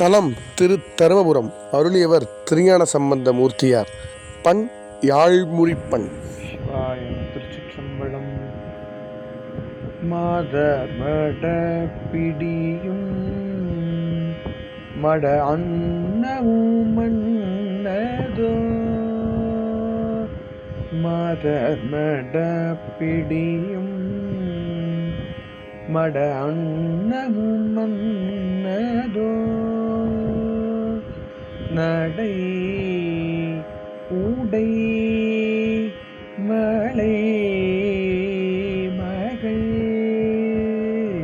தலம் திரு தருமபுரம். அருளியவர் திருஞான சம்பந்த மூர்த்தியார். பண் யாழ்முறிப்பண் சிவாயம் திருச்சிற்றம்பலம். மாத மட பிடியும் மட அன்னவும் மன்னதோ மாத மட பிடியும் மட அன்னவும் மன்னதோ நடை உடை மலை மகள்.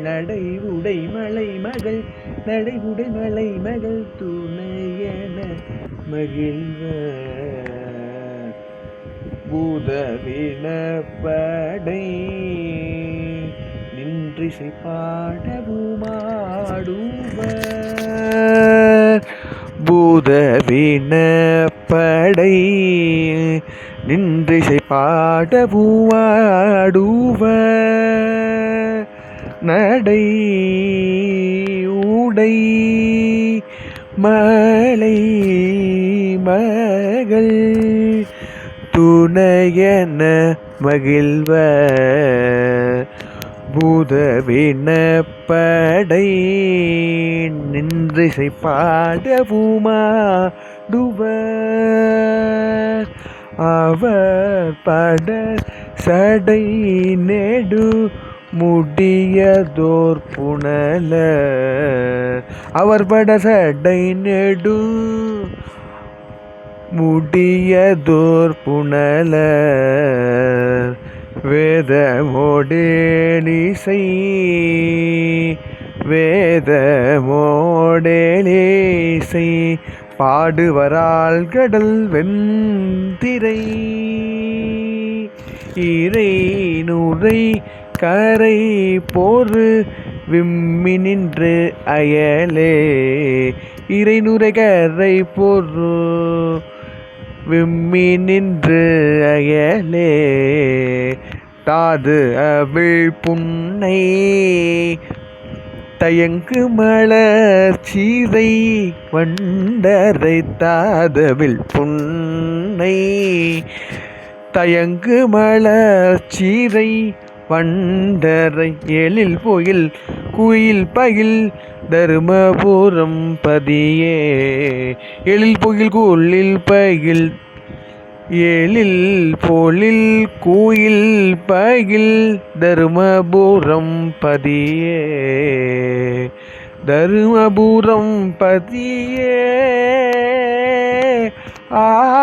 நடை உடை மலை மகள் நடை உடை மலை மகள் துணையன மகிழ்வ. பூதவினப்படை படை நின்றிசை பாடவுமாடுவர் பூதவின நின்றிசை நின்றிசை பாடவுமாடுவர் நடை உடை மலை மகள் துணையன மகிழ்வர் பூதவின படை நின்றிசை பாடவுமா பாடவுமாடுவர். அவர் பட சடை நெடு முடியதோர் புனல. அவர் பட சடை நெடு முடியதோர் புனல. வேதமோடேலிசை வேதமோடேலிசை பாடுவரால் கடல் வெந்திரை இறை நுரை கரை போரு விம்மி நின்று அயலே. இறை நுரை கரை போரு விம்மி நின்று அயலே. தாது அவிழ் புன்னை. தயங்கு மலர் சீதை வண்டரை தாதவில் புன்னை. தயங்கு மலர் சீதை வண்டரை எழில் பொயில் குயில் பகில் தருமபுரம் பதியே. எழில் பொயில் குள்ளில் பகில் எழில் பொழில் கூயில் பகில் தருமபுரம் பதியே. தருமபுரம் பதியே. ஆ